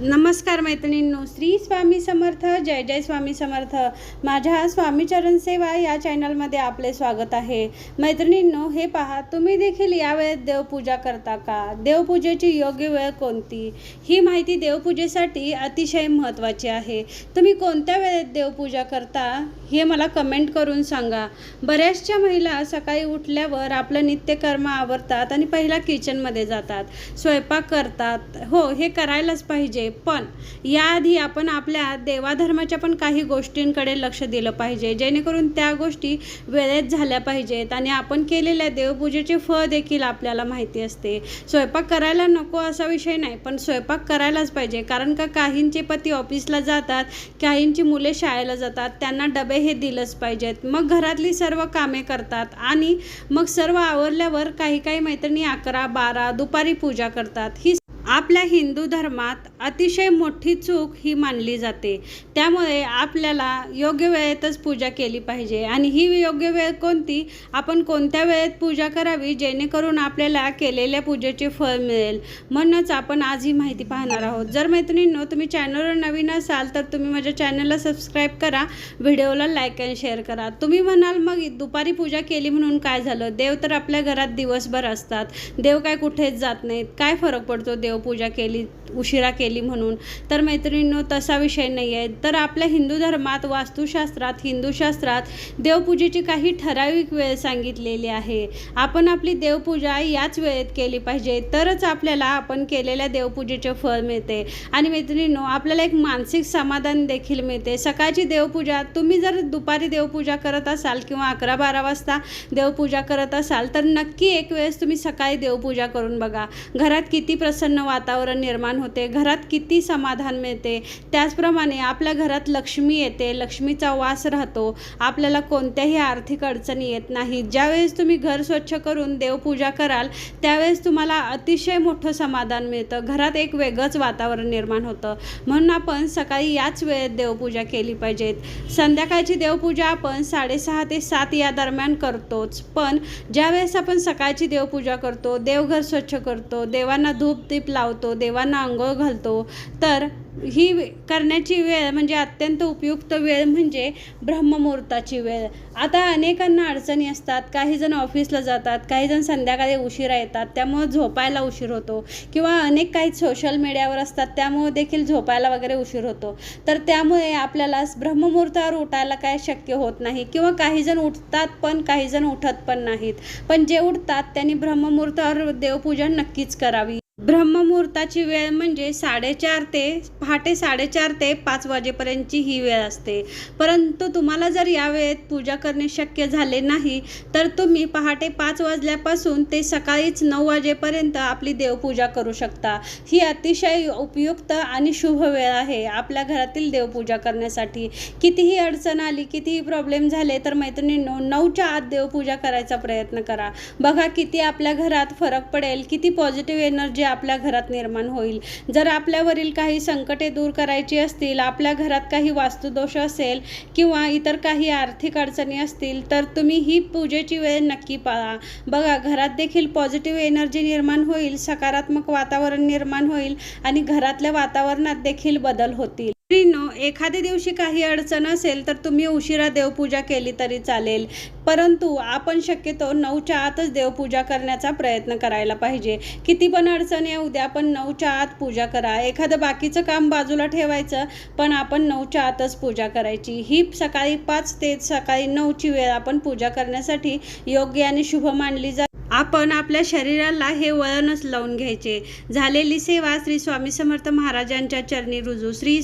नमस्कार मैत्रिणींनो श्री स्वामी समर्थ जय जय स्वामी समर्थ. माझ्या स्वामीचरण सेवा या चॅनलमध्ये आपले स्वागत आहे. मैत्रिणींनो हे पहा तुम्ही देखील या वेळेत देवपूजा करता का? देवपूजेची योग्य वेळ कोणती? ही माहिती देवपूजेसाठी अतिशय महत्त्वाची आहे. तुम्ही कोणत्या वेळेत देवपूजा करता हे मला कमेंट करून सांगा. बऱ्याचशा महिला सकाळी उठल्यावर आपलं नित्यकर्म आवरतात आणि पहिला किचनमध्ये जातात. स्वयंपाक करतात. हो हे करायलाच पाहिजे. पण याआधी आपण आपल्या देवाधर्माच्या पण काही गोष्टींकडे लक्ष दिलं पाहिजे. जेणेकरून त्या गोष्टी वेळेत झाल्या पाहिजेत आणि आपण केलेल्या देवपूजेचे फळ देखील आपल्याला माहिती असते. स्वयंपाक करायला नको असा विषय नाही पण स्वयंपाक करायलाच पाहिजे. कारण का काहींचे पती ऑफिसला जातात काहींची मुले शाळेला जातात त्यांना डबे हे दिलंच पाहिजेत. मग घरातली सर्व कामे करतात आणि मग सर्व आवरल्यावर काही काही मैत्रिणी अकरा बारा दुपारी पूजा करतात. ही आपल्या हिंदू धर्मात अतिशय मोठी चूक ही मानली जाते. त्यामुळे आपल्याला योग्य वेळेतच पूजा केली पाहिजे. आणि ही योग्य वेळ कोणती? आपण कोणत्या वेळेत पूजा करावी? जेणेकरून आपल्याला केलेल्या पूजेचे फळ मिळेल. म्हणूनच आपण आज ही माहिती पाहणार आहोत. जर मैत्रिणींनो तुम्ही चॅनलवर नवीन असाल तर तुम्ही माझ्या चॅनलला सबस्क्राईब करा. व्हिडिओला लाईक अँड शेअर करा. तुम्ही म्हणाल मग दुपारी पूजा केली म्हणून काय झालं? देव तर आपल्या घरात दिवसभर असतात. देव काय कुठेच जात नाहीत. काय फरक पडतो? देवपूजा केली उशिरा केली म्हणून. तर मैत्रिणींनो तसा विषय नाही आहे तर आपल्या हिंदू धर्मात वास्तुशास्त्रात हिंदूशास्त्रात देवपूजेची काही ठराविक वेळ सांगितलेली आहे. आपण आपली देवपूजा याच वेळेत केली पाहिजे. तरच आपल्याला आपण केलेल्या देवपूजेचे फळ मिळते. आणि मैत्रिणींनो आपल्याला एक मानसिक समाधान देखील मिळते. सकाळची देवपूजा तुम्ही जर दुपारी देवपूजा करत असाल किंवा अकरा बारा वाजता देवपूजा करत असाल तर नक्की एक वेळेस तुम्ही सकाळी देवपूजा करून बघा. घरात किती प्रसन्न वातावरण निर्माण होते. घरात किती समाधान मिळते? त्याचप्रमाणे आपल्या घरात लक्ष्मी येते लक्ष्मीचा वास राहतो. आपल्याला कोणत्याही आर्थिक अडचणी येत नाही. ज्यावेळेस तुम्ही घर स्वच्छ करून देवपूजा कराल त्यावेळेस तुम्हाला अतिशय मोठं समाधान मिळतं. घरात एक वेगळंच वातावरण निर्माण होतं. म्हणून आपण सकाळी याच वेळेत देवपूजा केली पाहिजेत. संध्याकाळची देवपूजा आपण साडेसहा ते सात या दरम्यान करतोच. पण ज्यावेळेस आपण सकाळची देवपूजा करतो देवघर स्वच्छ करतो देवांना धूप दीप लावतो देवांना आंघोळ घालतो तर ही करण्याची वेळ म्हणजे अत्यंत उपयुक्त वेळ म्हणजे ब्रह्ममुहूर्ताची वेळ. आता अनेकांना अडचणी असतात. काही जण ऑफिसला जातात काही जण संध्याकाळी उशिरा येतात त्यामुळं झोपायला उशीर होतो. किंवा अनेक काही सोशल मीडियावर असतात त्यामुळे देखील झोपायला वगैरे उशीर होतो. तर त्यामुळे आपल्याला ब्रह्ममुहूर्तावर उठायला काय शक्य होत नाही. किंवा काही जण उठतात पण काही जण उठत पण नाहीत. पण जे उठतात त्यांनी ब्रह्ममुहूर्तावर देवपूजा नक्कीच करावी. ब्रह्ममुहूर्ताची वेळ म्हणजे साडेचार ते पहाटे साडेचार ते पाच वाजेपर्यंतची ही वेळ असते. परंतु तुम्हाला जर या वेळेत पूजा करणे शक्य झाले नाही तर तुम्ही पहाटे पाच वाजल्यापासून ते सकाळीच नऊ वाजेपर्यंत आपली देवपूजा करू शकता. ही अतिशय उपयुक्त आणि शुभ वेळ आहे आपल्या घरातील देवपूजा करण्यासाठी. कितीही अडचण आली कितीही प्रॉब्लेम झाले तर मैत्रिणींनो नऊच्या आत देवपूजा करायचा प्रयत्न करा. बघा किती आपल्या घरात फरक पडेल किती पॉझिटिव्ह एनर्जी आपल्या घरात निर्माण होईल. जर आपल्यावरील काही संकटे दूर करायची असतील आपल्या घरात काही वास्तुदोष असेल किंवा इतर काही आर्थिक अडचणी असतील तर तुम्ही ही पूजेची वेळ नक्की पाळा. बघा घरात देखील पॉझिटिव्ह एनर्जी निर्माण होईल सकारात्मक वातावरण निर्माण होईल आणि घरातल्या वातावरणात देखील बदल होतील. नो एखाद्या दिवशी काही अडचण असेल तर तुम्ही उशिरा देवपूजा केली तरी चालेल. परंतु आपण शक्यतो नऊच्या आतच देवपूजा करण्याचा प्रयत्न करायला पाहिजे. किती पण अडचण येऊ द्या पण नऊच्या आत पूजा करा. एखादं बाकीचं काम बाजूला ठेवायचं पण आपण नऊच्या आतच पूजा करायची. ही सकाळी पाच ते सकाळी नऊची वेळ आपण पूजा करण्यासाठी योग्य आणि शुभ मानली जा आपण आपल्या शरीराला हे वळणच लावून घ्यायचे. झालेली सेवा श्री स्वामी समर्थ महाराजांच्या चरणी रुजू. श्री